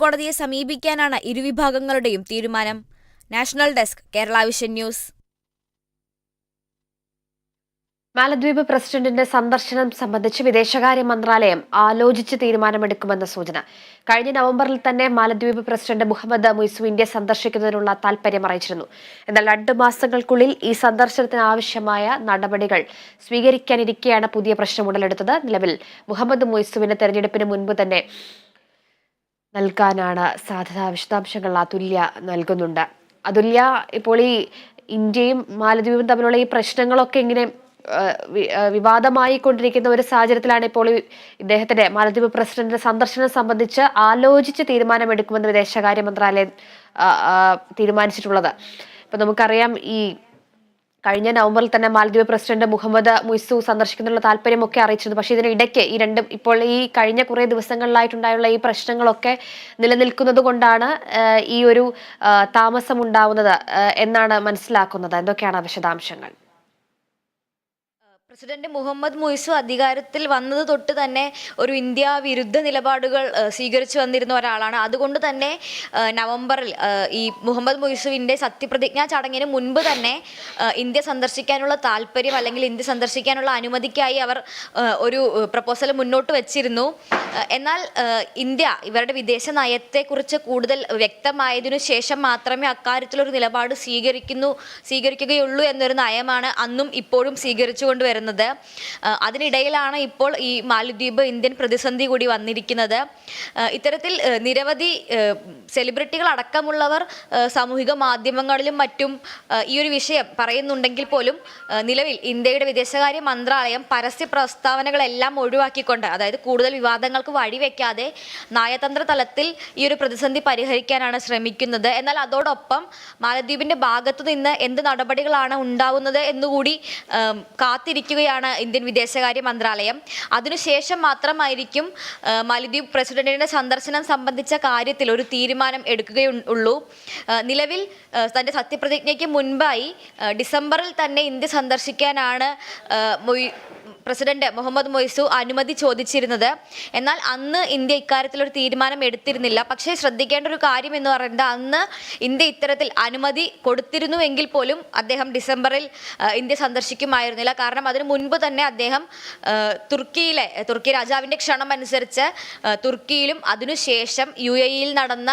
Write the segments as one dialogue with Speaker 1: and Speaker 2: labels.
Speaker 1: കോടതിയെ സമീപിക്കാനാണ് ഇരുവിഭാഗങ്ങളുടെയും തീരുമാനം. National desk Kerala vision news.
Speaker 2: മാലദ്വീപ് പ്രസിഡന്റിന്റെ സന്ദർശനം സംബന്ധിച്ച് വിദേശകാര്യ മന്ത്രാലയം ആലോചിച്ച് തീരുമാനമെടുക്കുമെന്ന സൂചന. കഴിഞ്ഞ നവംബറിൽ തന്നെ മാലദ്വീപ് പ്രസിഡന്റ് മുഹമ്മദ് മുയ്സു ഇന്ത്യ സന്ദർശിക്കുന്നതിനുള്ള താൽപര്യം അറിയിച്ചിരുന്നു. എന്നാൽ രണ്ടു മാസങ്ങൾക്കുള്ളിൽ ഈ സന്ദർശനത്തിന് ആവശ്യമായ നടപടികൾ സ്വീകരിക്കാനിരിക്കെയാണ് പുതിയ പ്രശ്നം ഉടലെടുത്തത്. നിലവിൽ മുഹമ്മദ് മുയ്സുവിന് തെരഞ്ഞെടുപ്പിന് മുൻപ് തന്നെ നൽകാനാണ് സാധ്യത വിശദാംശങ്ങൾ അതുല്യ നൽകുന്നുണ്ട്. അതുല്യ ഇപ്പോൾ ഈ ഇന്ത്യയും മാലദ്വീപും തമ്മിലുള്ള ഈ പ്രശ്നങ്ങളൊക്കെ ഇങ്ങനെ വിവാദമായി കൊണ്ടിരിക്കുന്ന ഒരു സാഹചര്യത്തിലാണ് ഇപ്പോൾ ഇദ്ദേഹത്തിന്റെ മാലദ്വീപ് പ്രസിഡന്റിന്റെ സന്ദർശനം സംബന്ധിച്ച് ആലോചിച്ച് തീരുമാനമെടുക്കുമെന്ന് വിദേശകാര്യ മന്ത്രാലയം തീരുമാനിച്ചിട്ടുള്ളത്. ഇപ്പൊ നമുക്കറിയാം ഈ കഴിഞ്ഞ നവംബറിൽ തന്നെ മാലദ്വീപ് പ്രസിഡന്റ് മുഹമ്മദ് മുയ്സു സന്ദർശിക്കുന്നതിനുള്ള താല്പര്യമൊക്കെ അറിയിച്ചിരുന്നു. പക്ഷേ ഇതിനിടയ്ക്ക് ഈ രണ്ടും ഇപ്പോൾ ഈ കഴിഞ്ഞ കുറേ ദിവസങ്ങളിലായിട്ടുണ്ടായുള്ള ഈ പ്രശ്നങ്ങളൊക്കെ നിലനിൽക്കുന്നത് കൊണ്ടാണ് ഈ ഒരു താമസമുണ്ടാവുന്നത് എന്നാണ് മനസ്സിലാക്കുന്നത്. എന്തൊക്കെയാണ് വിശദാംശങ്ങൾ?
Speaker 1: പ്രസിഡന്റ് മുഹമ്മദ് മുയ്സു അധികാരത്തിൽ വന്നത് തൊട്ട് തന്നെ ഒരു ഇന്ത്യ വിരുദ്ധ നിലപാടുകൾ സ്വീകരിച്ചു വന്നിരുന്ന ഒരാളാണ്. അതുകൊണ്ട് തന്നെ നവംബറിൽ ഈ മുഹമ്മദ് മുയ്സുവിന്റെ സത്യപ്രതിജ്ഞാ ചടങ്ങിന് മുൻപ് തന്നെ ഇന്ത്യ സന്ദർശിക്കാനുള്ള താല്പര്യം അല്ലെങ്കിൽ ഇന്ത്യ സന്ദർശിക്കാനുള്ള അനുമതിക്കായി അവർ ഒരു പ്രപ്പോസൽ മുന്നോട്ട് വെച്ചിരുന്നു. എന്നാൽ ഇന്ത്യ ഇവരുടെ വിദേശ നയത്തെക്കുറിച്ച് കൂടുതൽ വ്യക്തമായതിനു ശേഷം മാത്രമേ അക്കാര്യത്തിലൊരു നിലപാട് സ്വീകരിക്കുന്നു സ്വീകരിക്കുകയുള്ളൂ എന്നൊരു നയമാണ് അന്നും ഇപ്പോഴും സ്വീകരിച്ചുകൊണ്ട് വരുന്നത്. ആ, അതിനിടയിലാണ് ഇപ്പോൾ ഈ മാലിദ്വീപ് ഇന്ത്യൻ പ്രതിസന്ധി കൂടി വന്നിരിക്കുന്നത്. ഇത്തരത്തിൽ നിരവധി സെലിബ്രിറ്റികൾ അടക്കമുള്ളവർ സാമൂഹിക മാധ്യമങ്ങളിലും മറ്റും ഈ ഒരു വിഷയം പറയുന്നുണ്ടെങ്കിൽ പോലും നിലവിൽ ഇന്ത്യയുടെ വിദേശകാര്യ മന്ത്രാലയം പരസ്യ പ്രസ്താവനകളെല്ലാം ഒഴിവാക്കിക്കൊണ്ട് അതായത് കൂടുതൽ വിവാദങ്ങൾക്ക് വഴിവെക്കാതെ നയതന്ത്ര തലത്തിൽ ഈ ഒരു പ്രതിസന്ധി പരിഹരിക്കാനാണ് ശ്രമിക്കുന്നത്. എന്നാൽ അതോടൊപ്പം മാലദ്വീപിന്റെ ഭാഗത്തു നിന്ന് എന്ത് നടപടികളാണ് ഉണ്ടാവുന്നത് എന്നുകൂടി ആം, കാത്തിരിക്കുകയാണ് ഇന്ത്യൻ വിദേശകാര്യ മന്ത്രാലയം. അതിനുശേഷം മാത്രമായിരിക്കും മാലിദ്വീപ് പ്രസിഡന്റിന്റെ സന്ദർശനം സംബന്ധിച്ച കാര്യത്തിൽ ഒരു തീരുമാനം എടുക്കുകയുള്ളൂ നിലവിൽ തന്റെ സത്യപ്രതിജ്ഞയ്ക്ക് മുൻപായി ഡിസംബറിൽ തന്നെ ഇന്ത്യ സന്ദർശിക്കാനാണ് പ്രസിഡന്റ് മുഹമ്മദ് മൊയ്സു അനുമതി ചോദിച്ചിരുന്നത്. എന്നാൽ അന്ന് ഇന്ത്യ ഇക്കാര്യത്തിൽ ഒരു തീരുമാനം എടുത്തിരുന്നില്ല. പക്ഷേ ശ്രദ്ധിക്കേണ്ട ഒരു കാര്യം എന്ന് പറയുന്നത് അന്ന് ഇന്ത്യ ഇത്തരത്തിൽ അനുമതി കൊടുത്തിരുന്നുവെങ്കിൽ പോലും അദ്ദേഹം ഡിസംബറിൽ ഇന്ത്യ സന്ദർശിക്കുമായിരുന്നില്ല. കാരണം അതിനു മുൻപ് തന്നെ അദ്ദേഹം തുർക്കിയിലെ തുർക്കി രാജാവിന്റെ ക്ഷണം അനുസരിച്ച് തുർക്കിയിലും അതിനുശേഷം യു എ ഇയിൽ നടന്ന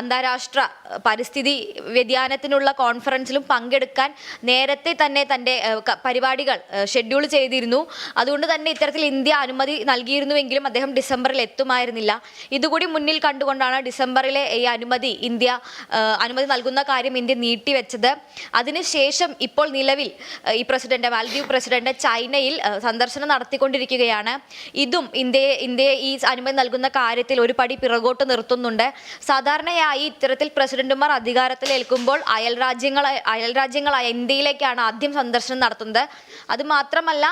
Speaker 1: അന്താരാഷ്ട്ര പരിസ്ഥിതി വ്യതിയാനത്തിനുള്ള കോൺഫറൻസിലും പങ്കെടുക്കാൻ നേരത്തെ തന്നെ തന്റെ പരിപാടികൾ ഷെഡ്യൂൾ ചെയ്തിരുന്നു. അതുകൊണ്ട് തന്നെ ഇത്തരത്തിൽ ഇന്ത്യ അനുമതി നൽകിയിരുന്നുവെങ്കിലും അദ്ദേഹം ഡിസംബറിൽ എത്തുമായിരുന്നില്ല. ഇതുകൂടി മുന്നിൽ കണ്ടുകൊണ്ടാണ് ഡിസംബറിലെ ഈ അനുമതി ഇന്ത്യ അനുമതി നൽകുന്ന കാര്യം ഇന്ത്യ നീട്ടിവെച്ചത്. അതിനുശേഷം ഇപ്പോൾ നിലവിൽ ഈ പ്രസിഡന്റ് മാലദ്വീപ് പ്രസിഡന്റ് ചൈനയിൽ സന്ദർശനം നടത്തിക്കൊണ്ടിരിക്കുകയാണ്. ഇതും ഇന്ത്യയെ ഇന്ത്യയെ ഈ അനുമതി നൽകുന്ന കാര്യത്തിൽ ഒരു പടി പിറകോട്ട് നിർത്തുന്നുണ്ട്. സാധാരണയായി ഇത്തരത്തിൽ പ്രസിഡന്റുമാർ അധികാരത്തിലേൽക്കുമ്പോൾ അയൽ രാജ്യങ്ങളെ അയൽ രാജ്യങ്ങളായ ഇന്ത്യയിലേക്കാണ് ആദ്യം സന്ദർശനം നടത്തുന്നത്. അത് മാത്രമല്ല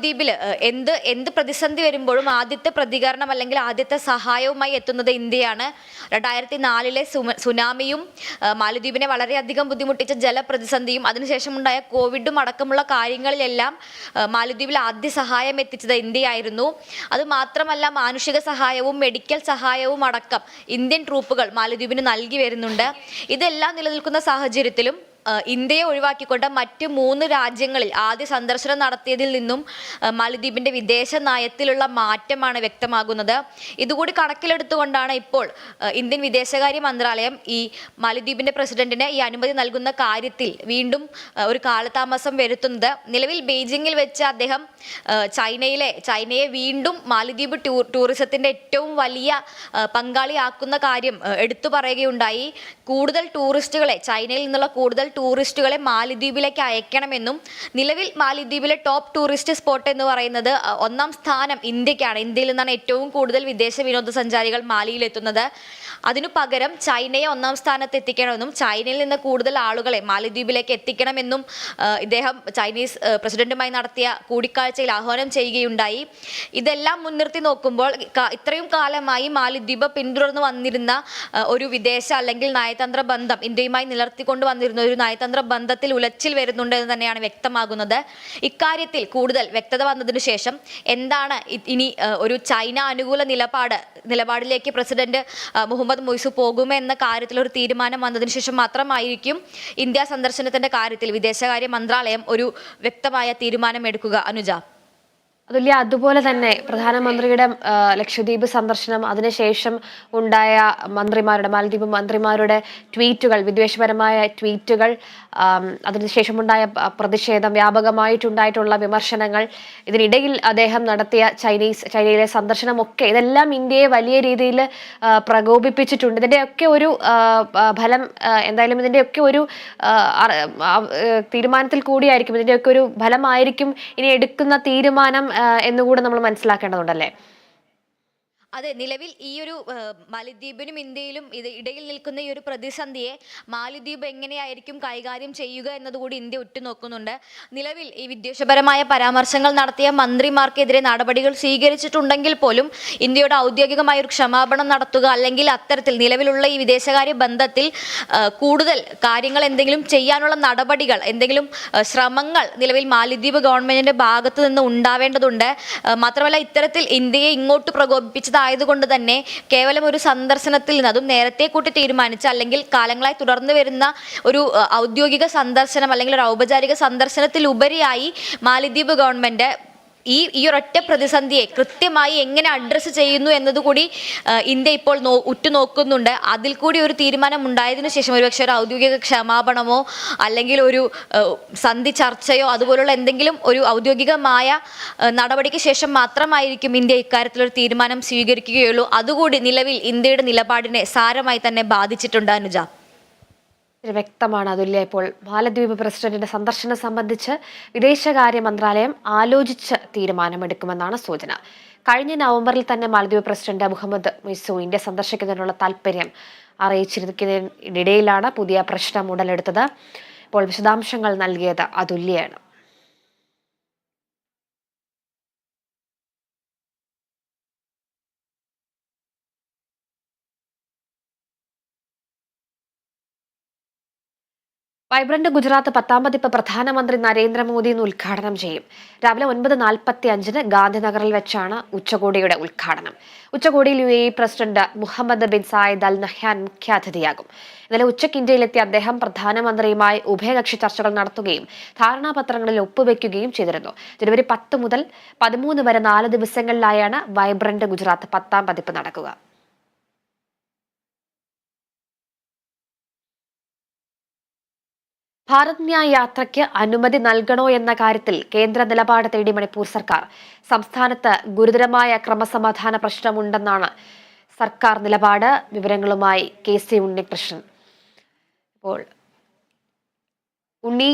Speaker 1: മാലദ്വീപിൽ എന്ത് എന്ത് പ്രതിസന്ധി വരുമ്പോഴും ആദ്യത്തെ പ്രതികരണം അല്ലെങ്കിൽ ആദ്യത്തെ സഹായവുമായി എത്തുന്നത് ഇന്ത്യയാണ്. രണ്ടായിരത്തി നാലിലെ സുനാമിയും മാലിദ്വീപിനെ വളരെയധികം ബുദ്ധിമുട്ടിച്ച ജലപ്രതിസന്ധിയും അതിനുശേഷമുണ്ടായ കോവിഡും അടക്കമുള്ള കാര്യങ്ങളിലെല്ലാം മാലിദ്വീപിൽ ആദ്യ സഹായം എത്തിച്ചത് ഇന്ത്യയായിരുന്നു. അത് മാത്രമല്ല മാനുഷിക സഹായവും മെഡിക്കൽ സഹായവും അടക്കം ഇന്ത്യൻ ട്രൂപ്പുകൾ മാലദ്വീപിന് നൽകി വരുന്നുണ്ട്. ഇതെല്ലാം നിലനിൽക്കുന്ന സാഹചര്യത്തിലും ഇന്ത്യയെ ഒഴിവാക്കിക്കൊണ്ട് മറ്റ് മൂന്ന് രാജ്യങ്ങളിൽ ആദ്യ സന്ദർശനം നടത്തിയതിൽ നിന്നും മാലിദ്വീപിന്റെ വിദേശ നയത്തിലുള്ള മാറ്റമാണ് വ്യക്തമാകുന്നത്. ഇതുകൂടി കണക്കിലെടുത്തുകൊണ്ടാണ് ഇപ്പോൾ ഇന്ത്യൻ വിദേശകാര്യ മന്ത്രാലയം ഈ മാലിദ്വീപിന്റെ പ്രസിഡന്റിന് ഈ അനുമതി നൽകുന്ന കാര്യത്തിൽ വീണ്ടും ഒരു കാലതാമസം വരുത്തുന്നത്. നിലവിൽ ബെയ്ജിങ്ങിൽ വെച്ച് അദ്ദേഹം ചൈനയിലെ ചൈനയെ വീണ്ടും മാലിദ്വീപ് ടൂർ ടൂറിസത്തിന്റെ ഏറ്റവും വലിയ പങ്കാളിയാക്കുന്ന കാര്യം എടുത്തു പറയുകയുണ്ടായി. കൂടുതൽ ടൂറിസ്റ്റുകളെ ചൈനയിൽ നിന്നുള്ള കൂടുതൽ ടൂറിസ്റ്റുകളെ മാലിദ്വീപിലേക്ക് അയക്കണമെന്നും നിലവിൽ മാലിദ്വീപിലെ ടോപ്പ് ടൂറിസ്റ്റ് സ്പോട്ട് എന്ന് പറയുന്നത് ഒന്നാം സ്ഥാനം ഇന്ത്യക്കാണ്. ഇന്ത്യയിൽ നിന്നാണ് ഏറ്റവും കൂടുതൽ വിദേശ വിനോദസഞ്ചാരികൾ മാലിയിൽ എത്തുന്നത്. അതിനു പകരം ചൈനയെ ഒന്നാം സ്ഥാനത്ത് എത്തിക്കണമെന്നും ചൈനയിൽ നിന്ന് കൂടുതൽ ആളുകളെ മാലിദ്വീപിലേക്ക് എത്തിക്കണമെന്നും ഇദ്ദേഹം ചൈനീസ് പ്രസിഡന്റുമായി നടത്തിയ കൂടിക്കാഴ്ചയിൽ ആഹ്വാനം ചെയ്യുകയുണ്ടായി. ഇതെല്ലാം മുൻനിർത്തി നോക്കുമ്പോൾ ഇത്രയും കാലമായി മാലിദ്വീപ് പിന്തുടർന്നു വന്നിരുന്ന ഒരു വിദേശ അല്ലെങ്കിൽ നയതന്ത്ര ബന്ധം ഇന്ത്യയുമായി നിലർത്തിക്കൊണ്ട് വന്നിരുന്ന ഒരു നയതന്ത്ര ബന്ധത്തിൽ ഉലച്ചിൽ വരുന്നുണ്ട് എന്ന് തന്നെയാണ് വ്യക്തമാകുന്നത്. ഇക്കാര്യത്തിൽ കൂടുതൽ വ്യക്തത വന്നതിന് ശേഷം എന്താണ് ഇനി ഒരു ചൈന അനുകൂല നിലപാട് നിലപാടിലേക്ക് പ്രസിഡന്റ് മുഹമ്മദ് മൊയ്സു പോകുമെന്ന കാര്യത്തിൽ ഒരു തീരുമാനം വന്നതിന് ശേഷം മാത്രമായിരിക്കും ഇന്ത്യ സന്ദർശനത്തിന്റെ കാര്യത്തിൽ വിദേശകാര്യ മന്ത്രാലയം ഒരു വ്യക്തമായ തീരുമാനം എടുക്കുക അനുജ?
Speaker 2: അതുല്യ അതുപോലെ തന്നെ പ്രധാനമന്ത്രിയുടെ ലക്ഷദ്വീപ് സന്ദർശനം അതിനുശേഷം ഉണ്ടായ മന്ത്രിമാരുടെ മാലദ്വീപ് മന്ത്രിമാരുടെ ട്വീറ്റുകൾ വിദ്വേഷപരമായ ട്വീറ്റുകൾ ആം, അതിനുശേഷം ഉണ്ടായ പ- പ്രതിഷേധം വ്യാപകമായിട്ടുണ്ടായിട്ടുള്ള വിമർശനങ്ങൾ ഇതിനിടയിൽ അദ്ദേഹം നടത്തിയ ചൈനീസ് ചൈനയിലെ സന്ദർശനമൊക്കെ ഇതെല്ലാം ഇന്ത്യയെ വലിയ രീതിയിൽ പ്രകോപിപ്പിച്ചിട്ടുണ്ട്. ഇതിന്റെയൊക്കെ ഒരു ഫലം എന്തായാലും ഇതിന്റെയൊക്കെ ഒരു തീരുമാനത്തിൽ കൂടിയായിരിക്കും. ഇതിന്റെയൊക്കെ ഒരു ഫലമായിരിക്കും ഇനി എടുക്കുന്ന തീരുമാനം എന്നുകൂടെ നമ്മൾ മനസ്സിലാക്കേണ്ടതുണ്ടല്ലേ?
Speaker 1: അതെ നിലവിൽ ഈ ഒരു മാലിദ്വീപിനും ഇന്ത്യയിലും ഇത് ഇടയിൽ നിൽക്കുന്ന ഈ ഒരു പ്രതിസന്ധിയെ മാലിദ്വീപ് എങ്ങനെയായിരിക്കും കൈകാര്യം ചെയ്യുക എന്നതുകൂടി ഇന്ത്യ ഉറ്റുനോക്കുന്നുണ്ട്. നിലവിൽ ഈ വിദ്വേഷപരമായ പരാമർശങ്ങൾ നടത്തിയ മന്ത്രിമാർക്കെതിരെ നടപടികൾ സ്വീകരിച്ചിട്ടുണ്ടെങ്കിൽ പോലും ഇന്ത്യയുടെ ഔദ്യോഗികമായ ഒരു ക്ഷമാപണം നടത്തുക അല്ലെങ്കിൽ അത്തരത്തിൽ നിലവിലുള്ള ഈ വിദേശകാര്യ ബന്ധത്തിൽ കൂടുതൽ കാര്യങ്ങൾ എന്തെങ്കിലും ചെയ്യാനുള്ള നടപടികൾ എന്തെങ്കിലും ശ്രമങ്ങൾ നിലവിൽ മാലിദ്വീപ് ഗവൺമെന്റിന്റെ ഭാഗത്തു നിന്ന് ഉണ്ടാവേണ്ടതുണ്ട്. മാത്രമല്ല ഇത്തരത്തിൽ ഇന്ത്യയെ ഇങ്ങോട്ട് പ്രകോപിപ്പിച്ചതായതുകൊണ്ട് തന്നെ കേവലം ഒരു സന്ദർശനത്തിൽ നിന്ന് അതും നേരത്തെ കൂട്ടി തീരുമാനിച്ച അല്ലെങ്കിൽ കാലങ്ങളായി തുടർന്നു വരുന്ന ഒരു ഔദ്യോഗിക സന്ദർശനം അല്ലെങ്കിൽ ഒരു ഔപചാരിക സന്ദർശനത്തിലുപരിയായി മാലിദ്വീപ് ഗവൺമെന്റ് ഈ ഈ ഒരൊറ്റ പ്രതിസന്ധിയെ കൃത്യമായി എങ്ങനെ അഡ്രസ്സ് ചെയ്യുന്നു എന്നതുകൂടി ഇന്ത്യ ഇപ്പോൾ നോ ഉറ്റുനോക്കുന്നുണ്ട്. അതിൽ കൂടി ഒരു തീരുമാനം ഉണ്ടായതിനു ശേഷം ഒരുപക്ഷെ ഒരു ഔദ്യോഗിക ക്ഷമാപണമോ അല്ലെങ്കിൽ ഒരു സന്ധി ചർച്ചയോ അതുപോലുള്ള എന്തെങ്കിലും ഒരു ഔദ്യോഗികമായ നടപടിക്ക് ശേഷം മാത്രമായിരിക്കും ഇന്ത്യ ഇക്കാര്യത്തിലൊരു തീരുമാനം സ്വീകരിക്കുകയുള്ളൂ. അതുകൂടി നിലവിൽ ഇന്ത്യയുടെ നിലപാടിനെ സാരമായി തന്നെ ബാധിച്ചിട്ടുണ്ട് അനുജ.
Speaker 2: വ്യക്തമാണ് അതുല്യ ഇപ്പോൾ. മാലദ്വീപ് പ്രസിഡന്റിന്റെ സന്ദർശനം സംബന്ധിച്ച് വിദേശകാര്യ മന്ത്രാലയം ആലോചിച്ച് തീരുമാനമെടുക്കുമെന്നാണ് സൂചന. കഴിഞ്ഞ നവംബറിൽ തന്നെ മാലദ്വീപ് പ്രസിഡന്റ് മുഹമ്മദ് മിസു ഇന്ത്യ സന്ദർശിക്കുന്നതിനുള്ള താല്പര്യം അറിയിച്ചിരിക്കുന്നതിനിടയിലാണ് പുതിയ പ്രശ്നം ഉടലെടുത്തത്. ഇപ്പോൾ വിശദാംശങ്ങൾ നൽകിയത് അതുല്യയാണ്. വൈബ്രന്റ് ഗുജറാത്ത് പത്താം പതിപ്പ് പ്രധാനമന്ത്രി നരേന്ദ്രമോദി ഇന്ന് ഉദ്ഘാടനം ചെയ്യും. രാവിലെ ഒൻപത് നാൽപ്പത്തി അഞ്ചിന് ഗാന്ധിനഗറിൽ വെച്ചാണ് ഉച്ചകോടിയുടെ ഉദ്ഘാടനം. ഉച്ചകോടിയിൽ U A president Mohammed bin Zayed Al Nahyan മുഖ്യാതിഥിയാകും. ഇന്നലെ ഉച്ചയ്ക്ക് ഇന്ത്യയിലെത്തിയ അദ്ദേഹം പ്രധാനമന്ത്രിയുമായി ഉഭയകക്ഷി ചർച്ചകൾ നടത്തുകയും ധാരണാപത്രങ്ങളിൽ ഒപ്പുവെക്കുകയും ചെയ്തിരുന്നു. ജനുവരി പത്ത് മുതൽ പതിമൂന്ന് വരെ നാല് ദിവസങ്ങളിലായാണ് വൈബ്രന്റ് ഗുജറാത്ത് പത്താം പതിപ്പ് നടക്കുക. ഭാരത് ന്യായ യാത്രയ്ക്ക് അനുമതി നൽകണോ എന്ന കാര്യത്തിൽ കേന്ദ്ര നിലപാട് തേടി മണിപ്പൂർ സർക്കാർ. സംസ്ഥാനത്ത് ഗുരുതരമായ ക്രമസമാധാന പ്രശ്നമുണ്ടെന്നാണ് സർക്കാർ നിലപാട്. വിവരങ്ങളുമായി കെ സി ഉണ്ണികൃഷ്ണൻ. ഇപ്പോൾ ഉണ്ണി